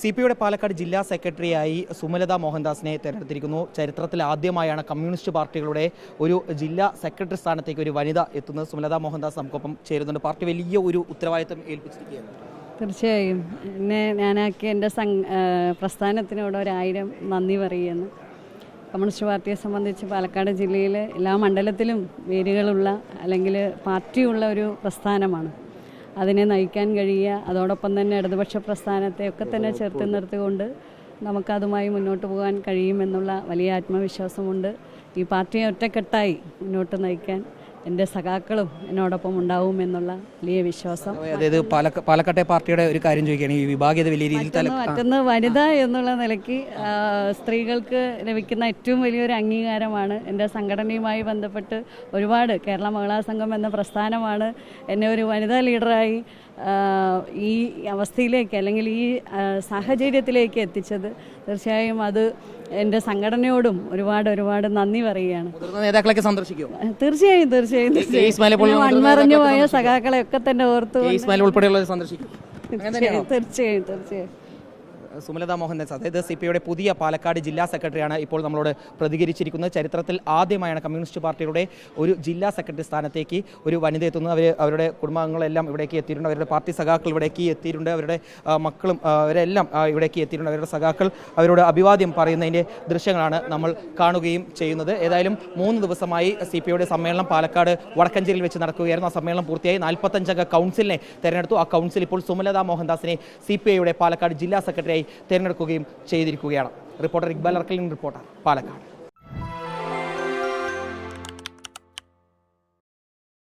C P Palakkad ജില്ലാ സെക്രട്ടറിയായി സുമലത മോഹൻദാസിനെ തെരഞ്ഞെടുത്തിരിക്കുന്നു. ചരിത്രത്തിൽ ആദ്യമായാണ് കമ്മ്യൂണിസ്റ്റ് പാർട്ടികളുടെ ഒരു ജില്ലാ സെക്രട്ടറി സ്ഥാനത്തേക്ക് ഒരു വനിത എത്തുന്നത്. സുമലത മോഹൻദാസ് നമുക്കൊപ്പം ചേരുന്നുണ്ട്. പാർട്ടി വലിയ ഒരു ഉത്തരവാദിത്തം ഏൽപ്പിച്ചിരിക്കുകയാണ്. തീർച്ചയായും. എന്നെ ഞാനാക്കി എന്റെ പ്രസ്ഥാനത്തിനോട് ഒരായിരം നന്ദി പറയുന്നു. കമ്മ്യൂണിസ്റ്റ് പാർട്ടിയെ സംബന്ധിച്ച് പാലക്കാട് ജില്ലയിലെ എല്ലാ മണ്ഡലത്തിലും വേരുകളുള്ള അല്ലെങ്കിൽ പാർട്ടിയുള്ള ഒരു പ്രസ്ഥാനമാണ്. അതിനെ നയിക്കാൻ കഴിയുക. അതോടൊപ്പം തന്നെ ഇടതുപക്ഷ പ്രസ്ഥാനത്തെ ഒക്കെ തന്നെ ചേർത്ത് നിർത്തിക്കൊണ്ട് നമുക്കതുമായി മുന്നോട്ട് പോകാൻ കഴിയുമെന്നുള്ള വലിയ ആത്മവിശ്വാസമുണ്ട്. ഈ പാർട്ടിയെ ഒറ്റക്കെട്ടായി മുന്നോട്ട് നയിക്കാൻ എന്റെ സഖാക്കളും എന്നോടൊപ്പം ഉണ്ടാവും എന്നുള്ള വലിയ വിശ്വാസം. അതായത് പാലക്ക പാലക്കാട്ടെ പാർട്ടിയുടെ ഒരു കാര്യം ചോദിക്കുകയാണ് ഈ വിഭാഗീയത വലിയ രീതിയിൽ മറ്റൊന്ന് വനിത എന്നുള്ള നിലയ്ക്ക് സ്ത്രീകൾക്ക് ലഭിക്കുന്ന ഏറ്റവും വലിയൊരു അംഗീകാരമാണ്. എന്റെ സംഘടനയുമായി ബന്ധപ്പെട്ട് ഒരുപാട് കേരള മഹിളാ സംഘം എന്ന പ്രസ്ഥാനമാണ് എന്നെ ഒരു വനിതാ ലീഡറായി ഈ അവസ്ഥയിലേക്ക് അല്ലെങ്കിൽ ഈ സാഹചര്യത്തിലേക്ക് എത്തിച്ചത്. തീർച്ചയായും അത് എന്റെ സംഘടനയോടും ഒരുപാട് ഒരുപാട് നന്ദി പറയുകയാണ്. നേതാക്കളൊക്കെ സന്ദർശിക്കും തീർച്ചയായും തീർച്ചയായും. മുതിർന്ന മൺമറഞ്ഞു പോയ സഖാക്കളെ ഒക്കെ തന്നെ ഓർത്തു ഉൾപ്പെടെയുള്ളവർ സന്ദർശിക്കും. തീർച്ചയായും തീർച്ചയായും. സുമലത മോഹൻദാസ് അതായത് സി പി ഐയുടെ പുതിയ പാലക്കാട് ജില്ലാ സെക്രട്ടറിയാണ് ഇപ്പോൾ നമ്മളോട് പ്രതികരിച്ചിരിക്കുന്നത്. ചരിത്രത്തിൽ ആദ്യമായാണ് കമ്മ്യൂണിസ്റ്റ് പാർട്ടിയുടെ ഒരു ജില്ലാ സെക്രട്ടറി സ്ഥാനത്തേക്ക് ഒരു വനിത എത്തുന്നത്. അവർ അവരുടെ കുടുംബാംഗങ്ങളെല്ലാം ഇവിടേക്ക് എത്തിയിട്ടുണ്ട്. അവരുടെ പാർട്ടി സഖാക്കൾ ഇവിടേക്ക് എത്തിയിട്ടുണ്ട്. അവരുടെ മക്കളും അവരെല്ലാം ഇവിടേക്ക് എത്തിയിട്ടുണ്ട്. അവരുടെ സഖാക്കൾ അവരോട് അഭിവാദ്യം പറയുന്നതിന്റെ ദൃശ്യങ്ങളാണ് നമ്മൾ കാണുകയും ചെയ്യുന്നത്. ഏതായാലും മൂന്ന് ദിവസമായി സി പി ഐയുടെ സമ്മേളനം പാലക്കാട് വടക്കഞ്ചേരിയിൽ വെച്ച് നടക്കുകയായിരുന്നു. ആ സമ്മേളനം പൂർത്തിയായി നാൽപ്പത്തഞ്ചംഗ കൗൺസിലിനെ തെരഞ്ഞെടുത്തു. ആ കൗൺസിൽ ഇപ്പോൾ സുമലത മോഹൻദാസിനെ സി പി ഐയുടെ പാലക്കാട് ജില്ലാ സെക്രട്ടറിയായി തെരഞ്ഞെടുക്കുകയും ചെയ്തിരിക്കുകയാണ്. Reporter Iqbal അർക്കലിൻ reporter Palakkad.